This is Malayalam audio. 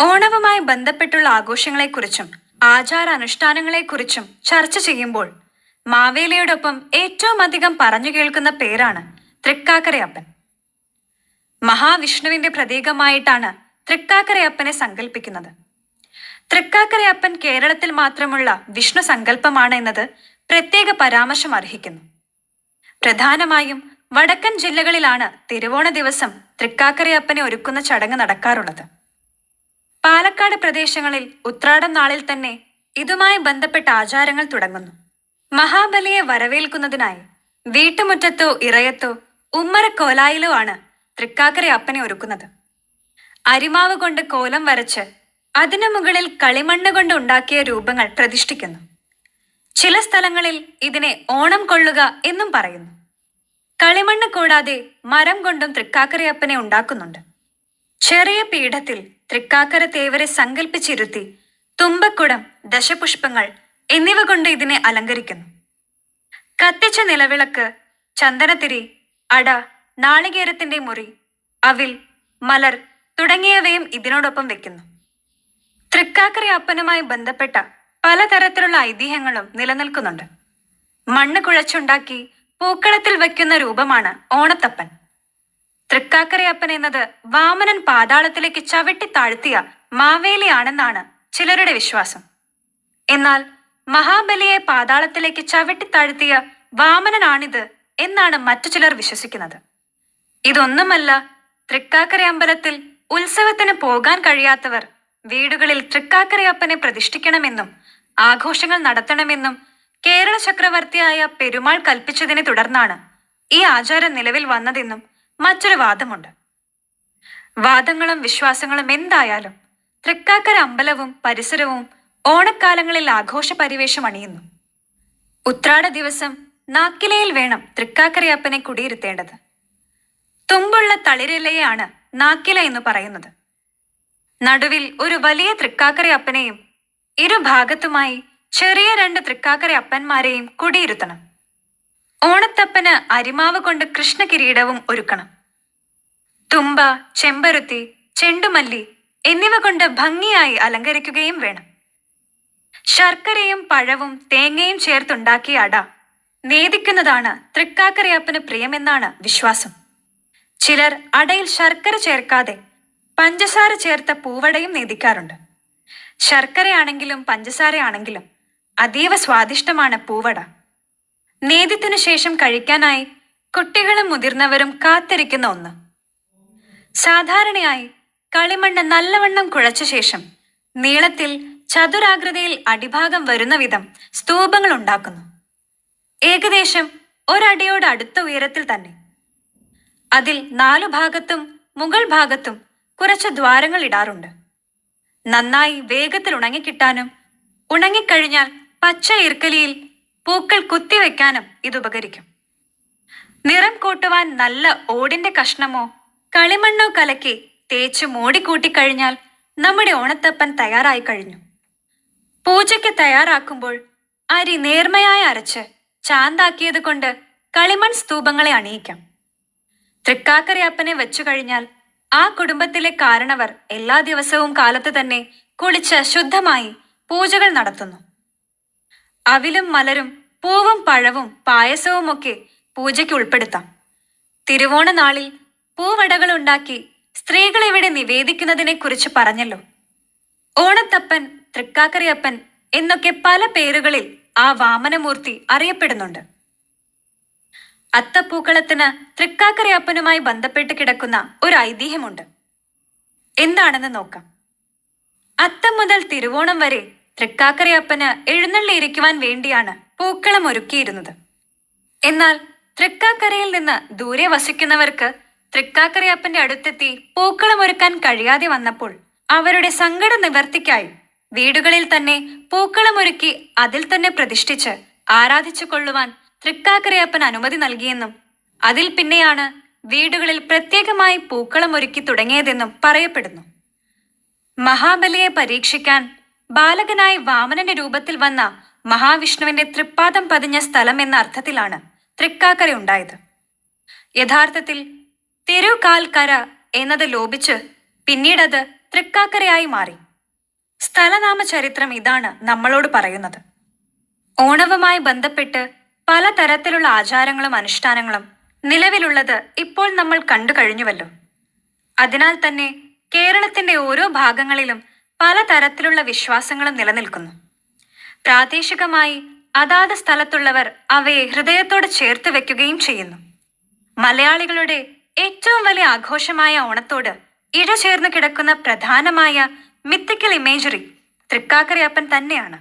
ഓണവുമായി ബന്ധപ്പെട്ടുള്ള ആഘോഷങ്ങളെക്കുറിച്ചും ആചാരാനുഷ്ഠാനങ്ങളെക്കുറിച്ചും ചർച്ച ചെയ്യുമ്പോൾ മാവേലിയോടൊപ്പം ഏറ്റവും അധികം പറഞ്ഞു കേൾക്കുന്ന പേരാണ് തൃക്കാക്കരയപ്പൻ. മഹാവിഷ്ണുവിന്റെ പ്രതീകമായിട്ടാണ് തൃക്കാക്കരയപ്പനെ സങ്കല്പിക്കുന്നത് തൃക്കാക്കരയപ്പൻ കേരളത്തിൽ മാത്രമുള്ള വിഷ്ണു സങ്കല്പമാണ് എന്നത് പ്രത്യേക പരാമർശം അർഹിക്കുന്നു. പ്രധാനമായും വടക്കൻ ജില്ലകളിലാണ് തിരുവോണ ദിവസം തൃക്കാക്കരയപ്പനെ ഒരുക്കുന്ന ചടങ്ങ് നടക്കാറുള്ളത്. പാലക്കാട് പ്രദേശങ്ങളിൽ ഉത്രാടം നാളിൽ തന്നെ ഇതുമായി ബന്ധപ്പെട്ട ആചാരങ്ങൾ തുടങ്ങുന്നു. മഹാബലിയെ വരവേൽക്കുന്നതിനായി വീട്ടുമുറ്റത്തോ ഇറയത്തോ ഉമ്മറക്കോലായിലോ ആണ് തൃക്കാക്കര അപ്പനെ ഒരുക്കുന്നത്. അരിമാവ് കൊണ്ട് കോലം വരച്ച് അതിനു മുകളിൽ കളിമണ്ണ് കൊണ്ട് ഉണ്ടാക്കിയ രൂപങ്ങൾ പ്രതിഷ്ഠിക്കുന്നു. ചില സ്ഥലങ്ങളിൽ ഇതിനെ ഓണം കൊള്ളുക എന്നും പറയുന്നു. കളിമണ്ണ് കൂടാതെ മരം കൊണ്ടും തൃക്കാക്കരയപ്പനെ ഉണ്ടാക്കുന്നുണ്ട്. ചെറിയ പീഠത്തിൽ തൃക്കാക്കര തേവരെ സങ്കല്പിച്ചിരുത്തി തുമ്പക്കുടം ദശപുഷ്പങ്ങൾ എന്നിവ കൊണ്ട് ഇതിനെ അലങ്കരിക്കുന്നു. കത്തിച്ച നിലവിളക്ക് ചന്ദനത്തിരി അട നാളികേരത്തിന്റെ മുറി അവിൽ മലർ തുടങ്ങിയവയും ഇതിനോടൊപ്പം വെക്കുന്നു. തൃക്കാക്കര അപ്പനുമായി ബന്ധപ്പെട്ട പലതരത്തിലുള്ള ഐതിഹ്യങ്ങളും നിലനിൽക്കുന്നുണ്ട്. മണ്ണ് കുഴച്ചുണ്ടാക്കി പൂക്കളത്തിൽ വയ്ക്കുന്ന രൂപമാണ് ഓണത്തപ്പൻ. തൃക്കാക്കരയപ്പൻ എന്നത് വാമനൻ പാതാളത്തിലേക്ക് ചവിട്ടി താഴ്ത്തിയ മാവേലിയാണെന്നാണ് ചിലരുടെ വിശ്വാസം. എന്നാൽ മഹാബലിയെ പാതാളത്തിലേക്ക് ചവിട്ടി താഴ്ത്തിയ വാമനനാണിത് എന്നാണ് മറ്റു ചിലർ വിശ്വസിക്കുന്നത്. ഇതൊന്നുമല്ല തൃക്കാക്കര അമ്പലത്തിൽ ഉത്സവത്തിന് പോകാൻ കഴിയാത്തവർ വീടുകളിൽ തൃക്കാക്കരയപ്പനെ പ്രതിഷ്ഠിക്കണമെന്നും ആഘോഷങ്ങൾ നടത്തണമെന്നും കേരള ചക്രവർത്തിയായ പെരുമാൾ കൽപ്പിച്ചതിനെ തുടർന്നാണ് ഈ ആചാരം നിലവിൽ വന്നതെന്നും മറ്റൊരു വാദമുണ്ട്. വാദങ്ങളും വിശ്വാസങ്ങളും എന്തായാലും തൃക്കാക്കര അമ്പലവും പരിസരവും ഓണക്കാലങ്ങളിൽ ആഘോഷ പരിവേഷം അണിയുന്നു. ഉത്രാട ദിവസം നാക്കിലയിൽ വേണം തൃക്കാക്കരയപ്പനെ കുടിയിരുത്തേണ്ടത്. തുമ്പുള്ള തളിരിലയാണ് നാക്കില എന്ന് പറയുന്നത്. നടുവിൽ ഒരു വലിയ തൃക്കാക്കരയപ്പനെയും ഇരുഭാഗത്തുമായി ചെറിയ രണ്ട് തൃക്കാക്കര അപ്പന്മാരെയും കുടിയിരുത്തണം. ഓണത്തപ്പന് അരിമാവ് കൊണ്ട് കൃഷ്ണ കിരീടവും ഒരുക്കണം. തുമ്പ ചെമ്പരുത്തി ചെണ്ടുമല്ലി എന്നിവ കൊണ്ട് ഭംഗിയായി അലങ്കരിക്കുകയും വേണം. ശർക്കരയും പഴവും തേങ്ങയും ചേർത്തുണ്ടാക്കിയ അട നേദിക്കുന്നതാണ് തൃക്കാക്കരയപ്പന് പ്രിയമെന്നാണ് വിശ്വാസം. ചിലർ അടയിൽ ശർക്കര ചേർക്കാതെ പഞ്ചസാര ചേർത്ത പൂവടയും നേദിക്കാറുണ്ട്. ശർക്കരയാണെങ്കിലും പഞ്ചസാരയാണെങ്കിലും അതീവ സ്വാദിഷ്ടമാണ് പൂവട. നേദ്യത്തിനു ശേഷം കഴിക്കാനായി കുട്ടികളും മുതിർന്നവരും കാത്തിരിക്കുന്ന ഒന്ന്. സാധാരണയായി കളിമണ്ണ് നല്ലവണ്ണം കുഴച്ച ശേഷം നീളത്തിൽ ചതുരാകൃതിയിൽ അടിഭാഗം വരുന്ന വിധം സ്തൂപങ്ങൾ ഉണ്ടാക്കുന്നു. ഏകദേശം ഒരടിയോട് അടുത്ത ഉയരത്തിൽ തന്നെ. അതിൽ നാലു ഭാഗത്തും മുകൾ ഭാഗത്തും കുറച്ച് ദ്വാരങ്ങൾ ഇടാറുണ്ട്. നന്നായി വേഗത്തിൽ ഉണങ്ങിക്കിട്ടാനും ഉണങ്ങിക്കഴിഞ്ഞാൽ പച്ച ഇർക്കലിയിൽ പൂക്കൾ കുത്തിവെക്കാനും ഇത് ഉപകരിക്കും. നിറം കൂട്ടുവാൻ നല്ല ഓടിന്റെ കഷ്ണമോ? കളിമണ്ണോ കലക്കി തേച്ച് മൂടിക്കൂട്ടിക്കഴിഞ്ഞാൽ നമ്മുടെ ഓണത്തപ്പൻ തയ്യാറായി കഴിഞ്ഞു. പൂജയ്ക്ക് തയ്യാറാക്കുമ്പോൾ അരി നേർമയായി അരച്ച് ചാന്താക്കിയത് കൊണ്ട് കളിമൺ സ്തൂപങ്ങളെ അണിയിക്കാം. തൃക്കാക്കരയപ്പനെ വെച്ചു കഴിഞ്ഞാൽ ആ കുടുംബത്തിലെ കാരണവർ എല്ലാ ദിവസവും കാലത്ത് തന്നെ കുളിച്ച് ശുദ്ധമായി പൂജകൾ നടത്തുന്നു. അവിലും മലരും പൂവും പഴവും പായസവും ഒക്കെ പൂജയ്ക്ക് ഉൾപ്പെടുത്താം. തിരുവോണ നാളിൽ പൂവടകൾ ഉണ്ടാക്കി സ്ത്രീകൾ ഇവിടെ നിവേദിക്കുന്നതിനെ കുറിച്ച് പറഞ്ഞല്ലോ. ഓണത്തപ്പൻ തൃക്കാക്കരയപ്പൻ എന്നൊക്കെ പല പേരുകളിൽ ആ വാമനമൂർത്തി അറിയപ്പെടുന്നുണ്ട്. അത്തപ്പൂക്കളത്തിന് തൃക്കാക്കരയപ്പനുമായി ബന്ധപ്പെട്ട് കിടക്കുന്ന ഒരു ഐതിഹ്യമുണ്ട്. എന്താണെന്ന് നോക്കാം. അത്തം മുതൽ തിരുവോണം വരെ തൃക്കാക്കരയപ്പന് എഴുന്നള്ളിയിരിക്കുവാൻ വേണ്ടിയാണ് പൂക്കളം ഒരുക്കിയിരുന്നത്. എന്നാൽ തൃക്കാക്കരയിൽ നിന്ന് ദൂരെ വസിക്കുന്നവർക്ക് തൃക്കാക്കരയപ്പന്റെ അടുത്തെത്തി പൂക്കളം ഒരുക്കാൻ കഴിയാതെ വന്നപ്പോൾ അവരുടെ സങ്കട നിവർത്തിക്കായി വീടുകളിൽ തന്നെ പൂക്കളം ഒരുക്കി അതിൽ തന്നെ പ്രതിഷ്ഠിച്ച് ആരാധിച്ചു കൊള്ളുവാൻ തൃക്കാക്കരയപ്പൻ അനുമതി നൽകിയെന്നും അതിൽ പിന്നെയാണ് വീടുകളിൽ പ്രത്യേകമായി പൂക്കളം ഒരുക്കി തുടങ്ങിയതെന്നും പറയപ്പെടുന്നു. മഹാബലിയെ പരീക്ഷിക്കാൻ ബാലകനായി വാമനന്റെ രൂപത്തിൽ വന്ന മഹാവിഷ്ണുവിന്റെ തൃപ്പാദം പതിഞ്ഞ സ്ഥലം എന്ന അർത്ഥത്തിലാണ് തൃക്കാക്കര ഉണ്ടായത്. യഥാർത്ഥത്തിൽ തിരുകാൽക്കര എന്നത് ലോപിച്ച് പിന്നീടത് തൃക്കാക്കരയായി മാറി. സ്ഥലനാമ ചരിത്രം ഇതാണ് നമ്മളോട് പറയുന്നത്. ഓണവുമായി ബന്ധപ്പെട്ട് പലതരത്തിലുള്ള ആചാരങ്ങളും അനുഷ്ഠാനങ്ങളും നിലവിലുള്ളത് ഇപ്പോൾ നമ്മൾ കണ്ടു കഴിഞ്ഞുവല്ലോ. അതിനാൽ തന്നെ കേരളത്തിന്റെ ഓരോ ഭാഗങ്ങളിലും പലതരത്തിലുള്ള വിശ്വാസങ്ങളും നിലനിൽക്കുന്നു. പ്രാദേശികമായി അതാത് സ്ഥലത്തുള്ളവർ അവയെ ഹൃദയത്തോട് ചേർത്ത് വെക്കുകയും ചെയ്യുന്നു. മലയാളികളുടെ ഏറ്റവും വലിയ ആഘോഷമായ ഓണത്തോട് ഇഴചേർന്ന് കിടക്കുന്ന പ്രധാനമായ മിത്തിക്കൽ ഇമേജറി തൃക്കാക്കരയപ്പൻ തന്നെയാണ്.